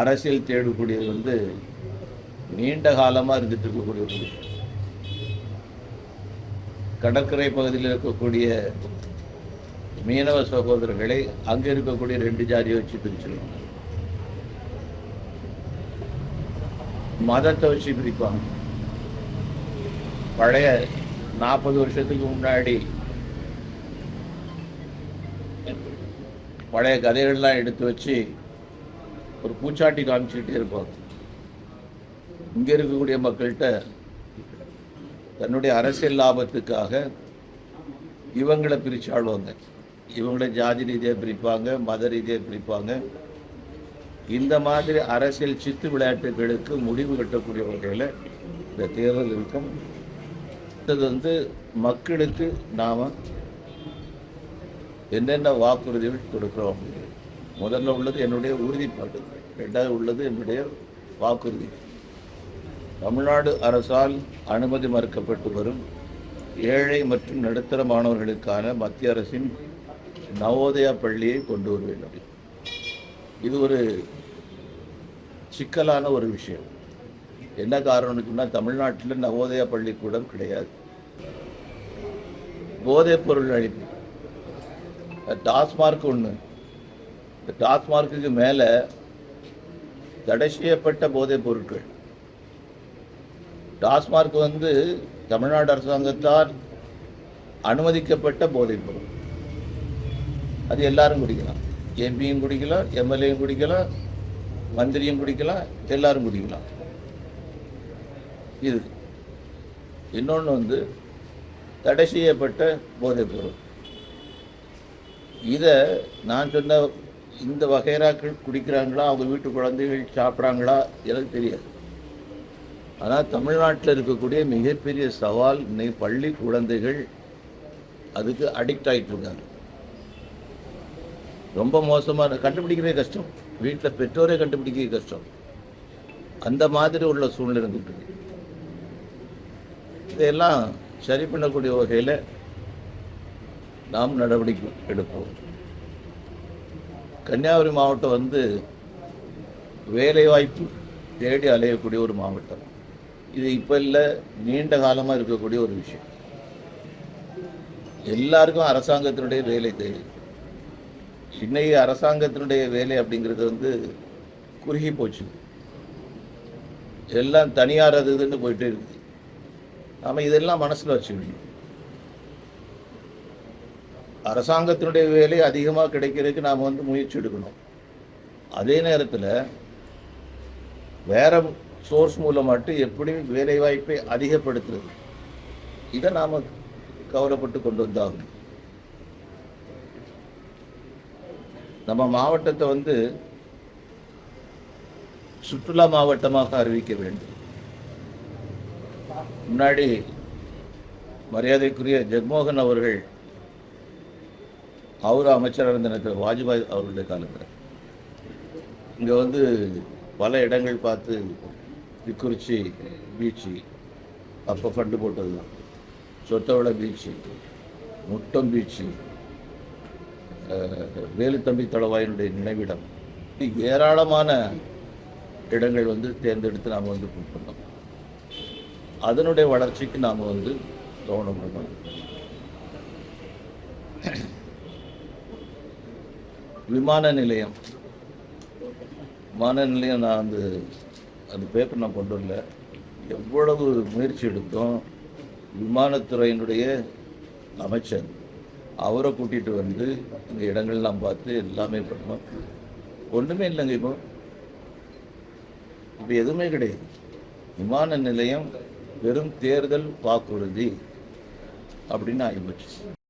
அரசியல் தேடக்கூடியது வந்து நீண்ட காலமாக இருந்துட்டு இருக்கக்கூடிய ஒரு கடற்கரை பகுதியில் இருக்கக்கூடிய மீனவ சகோதரர்களை அங்கே இருக்கக்கூடிய ரெண்டு ஜாதியை வச்சு பிரிச்சிருவாங்க. மதத்தை வச்சு பிரிப்பாங்க. பழைய நாற்பது வருஷத்துக்கு முன்னாடி பழைய கதைகள்லாம் எடுத்து வச்சு ஒரு பூச்சாட்டி காமிச்சுக்கிட்டே இருப்பாங்க இங்கே இருக்கக்கூடிய மக்கள்கிட்ட தன்னுடைய அரசியல் லாபத்துக்காக இவங்களை பிரித்து இவங்கள ஜாதி ரீதியாக பிரிப்பாங்க மத ரீதியாக பிரிப்பாங்க. இந்த மாதிரி அரசியல் சித்து விளையாட்டுகளுக்கு முடிவு கட்டக்கூடிய வகையில் இந்த தேர்தல் இருக்கும். அடுத்தது வந்து மக்களுக்கு நாம் என்னென்ன வாக்குறுதிகள் கொடுக்குறோம் முதல்ல உள்ளது என்னுடைய உறுதிப்பாடு. ரெண்டாவது உள்ளது என்னுடைய வாக்குறுதி. தமிழ்நாடு அரசால் அனுமதி மறுக்கப்பட்டு வரும் ஏழை மற்றும் நடுத்தர மாணவர்களுக்கான மத்திய அரசின் நவோதயா பள்ளியை கொண்டு வர வேண்டும். இது ஒரு சிக்கலான ஒரு விஷயம். என்ன காரணம்னு சொன்னால் தமிழ்நாட்டில் நவோதயா பள்ளிக்கூடம் கிடையாது. போதைப் பொருள் அழிப்பு டாஸ்மார்க் ஒன்று இந்த டாஸ்மார்க்குக்கு மேலே தடை செய்யப்பட்ட போதைப் பொருட்கள். டாஸ்மார்க் வந்து தமிழ்நாடு அரசாங்கத்தால் அனுமதிக்கப்பட்ட போதைப் பொருள். அது எல்லாரும் குடிக்கலாம். எம்பியும் குடிக்கலாம் எம்எல்ஏயும் குடிக்கலாம் மந்திரியும் குடிக்கலாம் எல்லாரும் குடிக்கலாம். இது. இன்னொன்று வந்து தடை செய்யப்பட்ட போதைப் பொருள். இதை நான் சொன்ன இந்த வகைராக்கள் குடிக்கிறாங்களா? அவங்க வீட்டு குழந்தைகள் சாப்பிட்றாங்களா? எனக்கு தெரியாது. ஆனால் தமிழ்நாட்டில் இருக்கக்கூடிய மிகப்பெரிய சவால் இன்னைக்கு பள்ளி குழந்தைகள் அதுக்கு அடிக்ட் ஆகிட்டுருக்காங்க ரொம்ப மோசமான கண்டுபிடிக்கிறதே கஷ்டம். வீட்டில் பெற்றோரே கண்டுபிடிக்க கஷ்டம். அந்த மாதிரி உள்ள சூழ்நிலை இருந்துட்டு இதையெல்லாம் சரி பண்ணக்கூடிய வகையில் நாம் நடவடிக்கை எடுப்போம். கன்னியாகுமரி மாவட்டம் வந்து வேலைவாய்ப்பு தேடி அலையக்கூடிய ஒரு மாவட்டம். இது இப்போ இல்லை நீண்ட காலமாக இருக்கக்கூடிய ஒரு விஷயம். எல்லாருக்கும் அரசாங்கத்தினுடைய வேலை தேவை. இன்னைக்கு அரசாங்கத்தினுடைய வேலை அப்படிங்கிறது வந்து குறுகி போச்சு. எல்லாம் தனியார் அது இதுன்னு போயிட்டே இருக்குது நாம் இதெல்லாம் மனசில் வச்சுக்கணும். அரசாங்கத்தினுடைய வேலை அதிகமாக கிடைக்கிறதுக்கு நாம் வந்து முயற்சி எடுக்கணும். அதே நேரத்தில் வேற சோர்ஸ் மூலமாட்டு எப்படி வேலை வாய்ப்பை அதிகப்படுத்துறது? இதை நாம் கவலைப்பட்டு கொண்டு வந்தாகும் நம்ம மாவட்டத்தை வந்து சுற்றுலா மாவட்டமாக அறிவிக்க வேண்டும். முன்னாடி மரியாதைக்குரிய ஜெகமோகன் அவர்கள் அவர் அமைச்சராக இருந்த நேரத்தில் வாஜ்பாய் அவர்களுடைய காலத்தில். இங்கே வந்து பல இடங்கள் பார்த்து திக்குறிச்சி பீச்சு அப்போ ஃபண்டு போட்டது தான் சொத்தவள பீச்சு முட்டம் பீச்சு வேலுத்தம்பி தளவாயினுடைய நினைவிடம். ஏராளமான இடங்கள் வந்து தேர்ந்தெடுத்து நாம் வந்து பண்ணோம் அதனுடைய வளர்ச்சிக்கு நாம் வந்து கவனம் பண்ணணும் விமான நிலையம். விமான நிலையம் நான் வந்து அந்த பேப்பர் நான் கொண்டு வரல. எவ்வளவு முயற்சி எடுத்தோம். விமானத்துறையினுடைய அமைச்சர் அவரை கூட்டிகிட்டு வந்து இந்த இடங்கள்லாம் பார்த்து எல்லாமே பண்ணோம். ஒன்றுமே இல்லைங்க இப்போ. இப்போ எதுவுமே கிடையாது. விமான நிலையம் வெறும் தேர்தல் வாக்குறுதி அப்படின்னு ஆகிப்போச்சு.